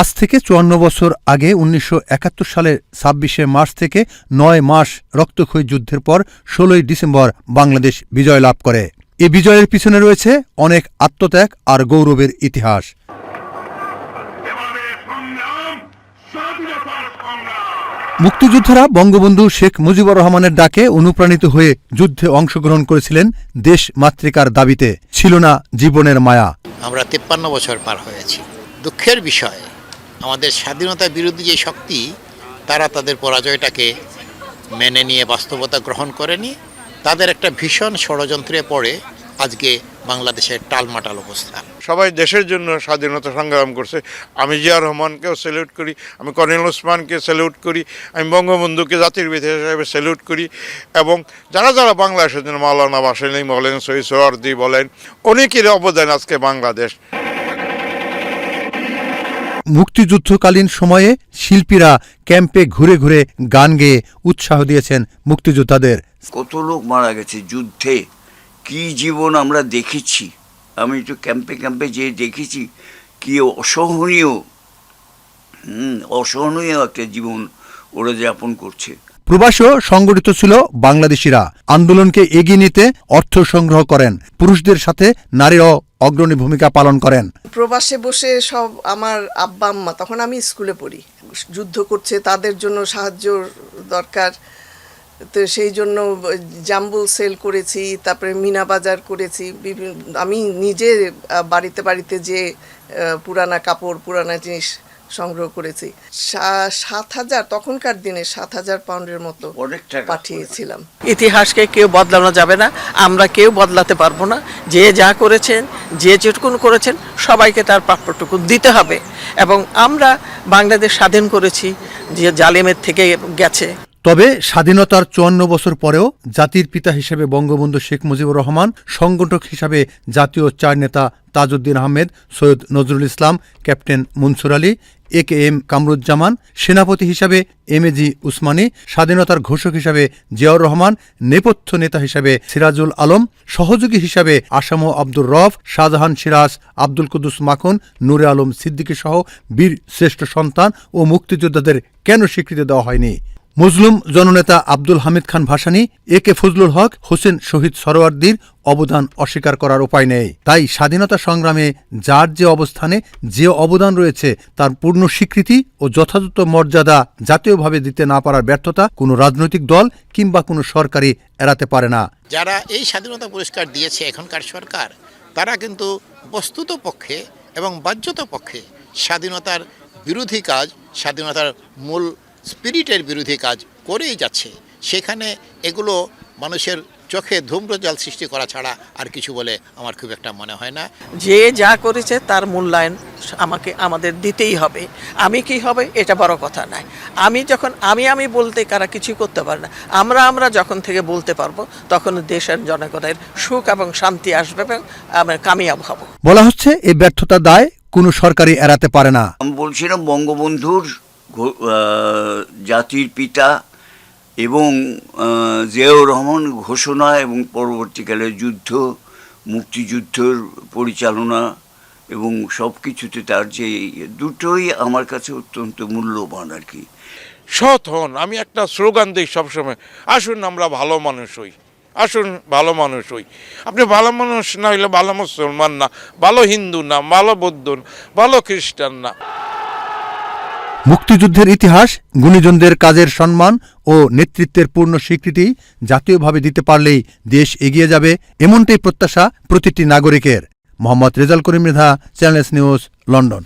আজ থেকে চুয়ান্ন বছর আগে উনিশশো একাত্তর সালের ছাব্বিশে মার্চ থেকে নয় মাস রক্তক্ষয়ী যুদ্ধের পর ষোলোই ডিসেম্বর বাংলাদেশ বিজয় লাভ করে। এ বিজয়ের পিছনে রয়েছে অনেক আত্মত্যাগ আর গৌরবের ইতিহাস এভাবে সংগ্রাম স্বাধীনতার সংগ্রাম মুক্তিযোদ্ধারা বঙ্গবন্ধু শেখ মুজিবুর রহমানের ডাকে অনুপ্রাণিত হয়ে যুদ্ধে অংশগ্রহণ করেছিলেন দেশ মাতৃকার দাবিতে। ছিল না জীবনের মায়া। আমরা তেপ্পান্ন বছর পার হয়েছি। দুঃখের বিষয়, আমাদের স্বাধীনতা বিরোধী যে শক্তি, তারা তাদের পরাজয়টাকে মেনে নিয়ে বাস্তবতা গ্রহণ করেনি। তাদের একটা ভীষণ ষড়যন্ত্রে পড়ে আজকে বাংলাদেশের টালমাটাল অবস্থা। সবাই দেশের জন্য স্বাধীনতা সংগ্রাম করছে। আমি জিয়া রহমানকেও স্যালুট করি আমি কর্নেল ওসমানকে স্যালুট করি আমি বঙ্গবন্ধুকে জাতির পিতা হিসেবে স্যালুট করি এবং যারা যারা বাংলাদেশের জন্য মাওলানা বাসেলিম বলেন সৈয়দ সোহরদি বলেন অনেকের অবদান আজকে বাংলাদেশ। মুক্তিযুদ্ধকালীন সময়ে শিল্পীরা ক্যাম্পে ঘুরে ঘুরে গান গেয়ে উৎসাহ দিয়েছেন মুক্তিযোদ্ধাদের। কত লোক মারা গেছে যুদ্ধে? কি জীবন আমরা দেখেছি? আমি তো ক্যাম্পে ক্যাম্পে যেয়ে দেখেছি কি অসহনীয় হুম অসহনীয় একটা জীবন ওরা যাপন করছে। প্রবাসেও সংগঠিত ছিল বাংলাদেশিরা। আন্দোলনকে এগিয়ে নিতে অর্থ সংগ্রহ করেন পুরুষদের সাথে নারীরাও অগ্রণী ভূমিকা পালন করেন। প্রবাসে বসে সব আমার আব্বা আম্মা তখন আমি স্কুলে পড়ি। যুদ্ধ করছে তাদের জন্য সাহায্য দরকার। তো সেই জন্য জাম্বুল সেল করেছি তারপরে মিনা বাজার করেছি বিভিন্ন আমি নিজে বাড়িতে বাড়িতে যে পুরানা কাপড় পুরানা জিনিস সংগ্রহ করেছি। সাত হাজার তখনকার দিনে সাত হাজার পাউন্ডের মতো পাঠিয়েছিলাম। ইতিহাসকে কেউ বদলানো যাবে না আমরা কেউ বদলাতে পারব না। যে যা করেছেন যে যেটুকুন করেছেন সবাইকে তার প্রাপ্যটুকু দিতে হবে। এবং আমরা বাংলাদেশ স্বাধীন করেছি যে জালেমের থেকে গেছে। তবে স্বাধীনতার চুয়ান্ন বছর পরেও জাতির পিতা হিসেবে বঙ্গবন্ধু শেখ মুজিবুর রহমান, সংগঠক হিসাবে জাতীয় চার নেতা Tajuddin Ahmed, Syed Nazrul Islam, captain Mansur Ali, A K M Kamruzzaman, সেনাপতি হিসাবে এম এ জি উসমানী, স্বাধীনতার ঘোষক হিসাবে জিয়াউর রহমান, নেপথ্য নেতা হিসাবে সিরাজুল আলম, সহযোগী হিসাবে আসামো আব্দুর রফ, শাহজাহান সিরাজ, আব্দুল কুদ্দুস মাখন, নূরে আলম সিদ্দিকী সহ বীর শ্রেষ্ঠ সন্তান ও মুক্তিযোদ্ধাদের কেন স্বীকৃতি দেওয়া হয়নি? মুসলিম জননেতা আব্দুল হামিদ খান ভাসানী, এ কে ফজলুল হক, হোসেন শহীদ সরোয়ার্দির অবদান অস্বীকার করার উপায় নেই। তাই স্বাধীনতা সংগ্রামে যার যে অবস্থানে যে অবদান রয়েছে, তার পূর্ণ স্বীকৃতি ও যথাযথ মর্যাদা জাতীয়ভাবে দিতে না পারার ব্যর্থতা কোনো রাজনৈতিক দল কিংবা কোনো সরকারই এড়াতে পারে না। যারা এই স্বাধীনতা পুরস্কার দিয়েছে এখনকার সরকার, তারা কিন্তু বস্তুত পক্ষে এবং বাহ্যত পক্ষে স্বাধীনতার বিরোধী কাজ, স্বাধীনতার মূল স্পিরিটের বিরোধী কাজ করেই যাচ্ছে। সেখানে এগুলো মানুষের চোখে ধূম্রজাল সৃষ্টি করা ছাড়া আর কিছু বলে আমার খুব একটা মনে হয় না। যে যা করেছে তার মূল্যায়ন আমাকে আমাদের দিতেই হবে। আমি কি হবে এটা বড় কথা নয়। আমি যখন আমি আমি বলতে কারা কিছু করতে পারে না। আমরা আমরা যখন থেকে বলতে পারব তখন দেশের জনগণের সুখ এবং শান্তি আসবে এবং আমরা কামিয়াব হব। বলা হচ্ছে এই ব্যর্থতা দায় কোনো সরকারি এড়াতে পারে না। আমি বলছিলাম বঙ্গবন্ধুর জাতির পিতা এবং জিয়াউর রহমান ঘোষণা এবং পরবর্তীকালে যুদ্ধ, মুক্তিযুদ্ধের পরিচালনা এবং সব কিছুতে তার যে দুটোই আমার কাছে অত্যন্ত মূল্যবান আর কি। সৎ হন, আমি একটা স্লোগান দিই সবসময়, আসুন আমরা ভালো মানুষ হই, আসুন ভালো মানুষ হই। আপনি ভালো মানুষ না হইলে ভালো মুসলমান না, ভালো হিন্দু না, ভালো বৌদ্ধ না, ভালো খ্রিস্টান না। মুক্তিযুদ্ধের ইতিহাস, গুণীজনদের কাজের সম্মান ও নেতৃত্বের পূর্ণ স্বীকৃতি জাতীয়ভাবে দিতে পারলেই দেশ এগিয়ে যাবে এমনটাই প্রত্যাশা প্রতিটি নাগরিকের। Mohammad Rezal Karim Mridha channel S news, London.